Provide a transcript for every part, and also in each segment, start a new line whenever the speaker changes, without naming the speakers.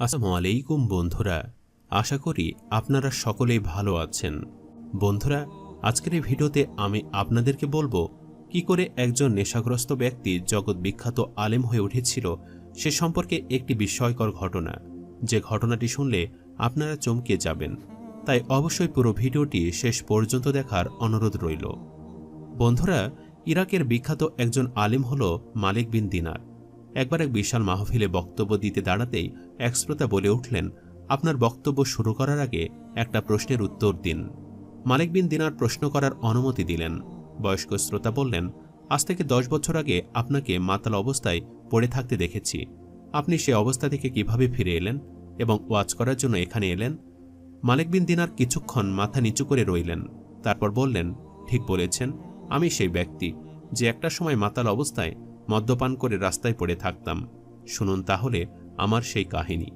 আসসালামু আলাইকুম বন্ধুরা, আশা করি আপনারা সকলেই ভালো আছেন। বন্ধুরা, আজকের এই ভিডিওতে আমি আপনাদেরকে বলব, কি করে একজন নেশাগ্রস্ত ব্যক্তি জগৎ বিখ্যাত আলেম হয়ে উঠেছিল সে সম্পর্কে একটি বিস্ময়কর ঘটনা। যে ঘটনাটি শুনলে আপনারা চমকে যাবেন। তাই অবশ্যই পুরো ভিডিওটি শেষ পর্যন্ত দেখার অনুরোধ রইল। বন্ধুরা, ইরাকের বিখ্যাত একজন আলেম হল মালিক বিন দিনার। একবার এক বিশাল মাহফিলে বক্তব্য দিতে দাঁড়াতেই এক শ্রোতা বলে উঠলেন, আপনার বক্তব্য শুরু করার আগে একটা প্রশ্নের উত্তর দিন। মালিক বিন দিনার প্রশ্ন করার অনুমতি দিলেন। বয়স্ক শ্রোতা বললেন, আজ থেকে দশ বছর আগে আপনাকে মাতাল অবস্থায় পড়ে থাকতে দেখেছি। আপনি সে অবস্থা থেকে কীভাবে ফিরে এলেন এবং ওয়াজ করার জন্য এখানে এলেন? মালিক বিন দিনার কিছুক্ষণ মাথা নিচু করে রইলেন, তারপর বললেন, ঠিক বলেছেন, আমি সেই ব্যক্তি যে একটা সময় মাতাল অবস্থায় মদ্যপান করে রাস্তায় পড়ে থাকতাম। শুনুন তাহলে, আমার সেই কাহিনী।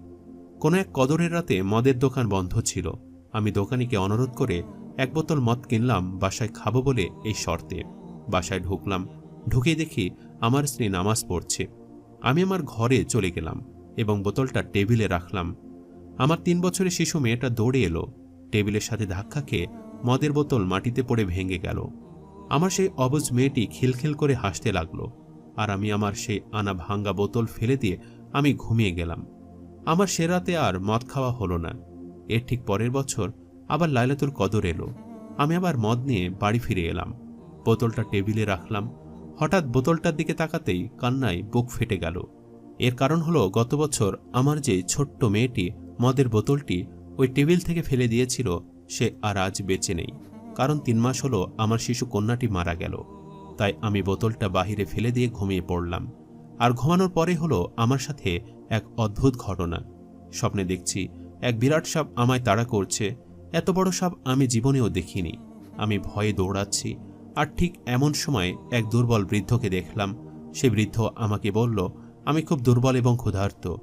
কোনো এক কদরের রাতে মদের দোকান বন্ধ ছিল। আমি দোকানিকে অনুরোধ করে এক বোতল মদ কিনলাম, বাসায় খাব বলে এই শর্তে। বাসায় ঢুকলাম। ঢুকে দেখি আমার স্ত্রী নামাজ পড়ছে। আমি আমার ঘরে চলে গেলাম এবং বোতলটা টেবিলে রাখলাম। আমার তিন বছরের শিশু মেয়েটা দৌড়ে এলো। টেবিলের সাথে ধাক্কা খেয়ে মদের বোতল মাটিতে পড়ে ভেঙে গেল। আমার সেই অবুজ মেয়েটি খিলখিল করে হাসতে লাগল। আর আমি আমার সেই আনা ভাঙ্গা বোতল ফেলে দিয়ে আমি ঘুমিয়ে গেলাম। আমার সে রাতে আর মদ খাওয়া হলো না। এর ঠিক পরের বছর আবার লাইলাতুল কদর এলো। আমি আবার মদ নিয়ে বাড়ি ফিরে এলাম। বোতলটা টেবিলে রাখলাম। হঠাৎ বোতলটার দিকে তাকাতেই কান্নায় বুক ফেটে গেল। এর কারণ হলো গত বছর আমার যে ছোট্ট মেয়েটি মদের বোতলটি ওই টেবিল থেকে ফেলে দিয়েছিল, সে আর আজ বেঁচে নেই। কারণ তিন মাস হলো আমার শিশু কন্যাটি মারা গেল। তাই আমি বোতলটা বাহিরে ফেলে দিয়ে ঘুমিয়ে পড়লাম। আর ঘুমানোর পরে হলো আমার সাথে এক অদ্ভুত ঘটনা। স্বপ্নে দেখছি এক বিরাট সাপ আমায় তাড়া করছে। এত বড় সাপ আমি জীবনেও দেখিনি। আমি ভয়ে দৌড়াচ্ছি আর ঠিক এমন সময় এক দুর্বল বৃদ্ধকে দেখলাম। সে বৃদ্ধ আমাকে বলল, আমি খুব দুর্বল এবং ক্ষুধার্ত।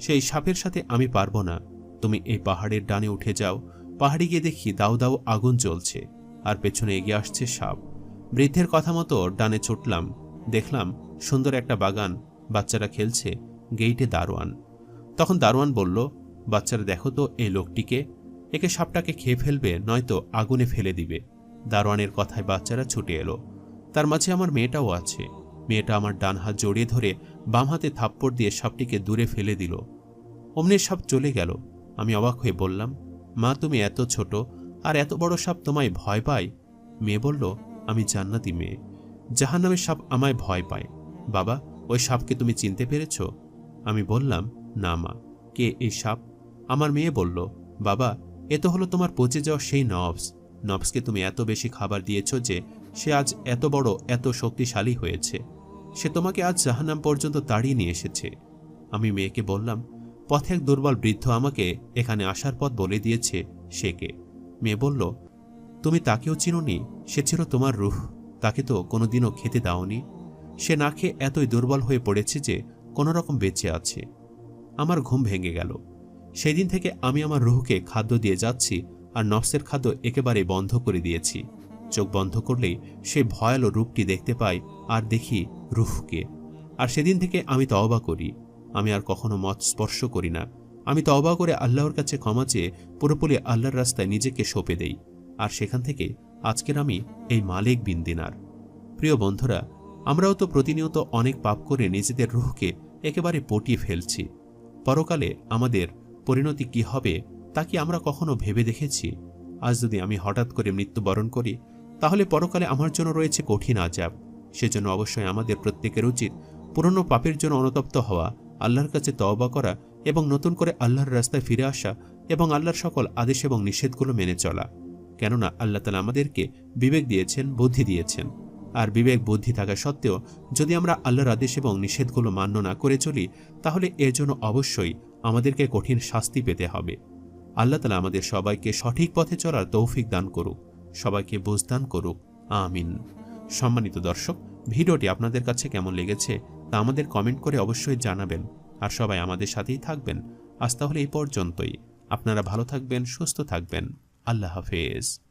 সেই সাপের সাথে আমি পারব না। তুমি এই পাহাড়ের ডানে উঠে যাও। পাহাড়ে গিয়ে দেখি দাউ দাউ আগুন জ্বলছে। আর পেছনে এগিয়ে আসছে সাপ। বৃদ্ধের কথা মতো ডানে ছুটলাম, দেখলাম সুন্দর একটা বাগান, বাচ্চারা খেলছে, গেইটে দারোয়ান। তখন দারোয়ান বলল, বাচ্চারা দেখো তো এই লোকটিকে, একে সাপটাকে খেয়ে ফেলবে, নয়তো আগুনে ফেলে দিবে। দারোয়ানের কথায় বাচ্চারা ছুটে এলো। তার মাঝে আমার মেয়েটাও আছে। মেয়েটা আমার ডান হাত জড়িয়ে ধরে বাম হাতে থাপ্পড় দিয়ে সাপটিকে দূরে ফেলে দিল। অমনি সাপ চলে গেল। আমি অবাক হয়ে বললাম, মা, তুমি এত ছোট, আর এত বড় সাপ তোমায় ভয় পায়? মেয়ে বলল আমি জান্নাতি মেয়ে। জাহান্নামের সাপ আমায় ভয় পায়। বাবা, ওই সাপকে তুমি চিনতে পেরেছ? আমি বললাম, না মা। কে এই সাপ? আমার মেয়ে বলল, বাবা, এ তো হলো তোমার পচে যাওয়া সেই নবস। নবসকে তুমি এত বেশি খাবার দিয়েছ যে সে আজ এত বড়, এত শক্তিশালী হয়েছে। সে তোমাকে আজ জাহান্নাম পর্যন্ত তাড়িয়ে নিয়ে এসেছে। আমি মেয়েকে বললাম, পথে এক দুর্বল বৃদ্ধ আমাকে এখানে আসার পথ বলে দিয়েছে সে কে মেয়ে বলল তুমি তাকেও চিনোনি, সে ছিল তোমার রুহ, তাকে তো কোনোদিনও খেতে দাওনি। সে না খেয়ে এতই দুর্বল হয়ে পড়েছে যে কোনো রকম বেঁচে আছে। আমার ঘুম ভেঙে গেল। সেদিন থেকে আমি আমার রুহকে খাদ্য দিয়ে যাচ্ছি আর নফসের খাদ্য একেবারে বন্ধ করে দিয়েছি। চোখ বন্ধ করলেই সে ভয়ালো রূপটি দেখতে পাই আর দেখি রুহকে। আর সেদিন থেকে আমি তওবা করি। আমি আর কখনো মত স্পর্শ করি না। আমি তওবা করে আল্লাহর কাছে ক্ষমা চেয়ে পুরোপুরি আল্লাহর রাস্তায় নিজেকে সঁপে দেই। আর সেখান থেকে আজকের আমি এই মালিক বিন দিনার। প্রিয় বন্ধুরা, আমরাও তো প্রতিনিয়ত অনেক পাপ করে নিজেদের রুহকে একেবারে পটিয়ে ফেলছি। পরকালে আমাদের পরিণতি কি হবে তা কি আমরা কখনো ভেবে দেখেছি? আজ যদি আমি হঠাৎ করে মৃত্যুবরণ করি, তাহলে পরকালে আমার জন্য রয়েছে কঠিন আজাব সেজন্য অবশ্যই আমাদের প্রত্যেকের উচিত পুরনো পাপের জন্য অনুতপ্ত হওয়া, আল্লাহর কাছে তওবা করা এবং নতুন করে আল্লাহর রাস্তায় ফিরে আসা এবং আল্লাহর সকল আদেশ এবং নিষেধগুলো মেনে চলা। কেননা আল্লাহ তালা আমাদেরকে বিবেক দিয়েছেন, বুদ্ধি দিয়েছেন। আর বিবেক, বুদ্ধি থাকা সত্ত্বেও যদি আমরা আল্লাহর আদেশ এবং নিষেধগুলো মান্য না করে চলি, তাহলে এর জন্য অবশ্যই আমাদেরকে কঠিন শাস্তি পেতে হবে। আল্লাহ তালা আমাদের সবাইকে সঠিক পথে চলার তৌফিক দান করুক। সবাইকে বুঝদান করুক। আমিন। সম্মানিত দর্শক, ভিডিওটি আপনাদের কাছে কেমন লেগেছে তা আমাদের কমেন্ট করে অবশ্যই জানাবেন। আর সবাই আমাদের সাথেই থাকবেন। আজ তাহলে এই পর্যন্তই। আপনারা ভালো থাকবেন, সুস্থ থাকবেন। আল্লাহ হাফেজ।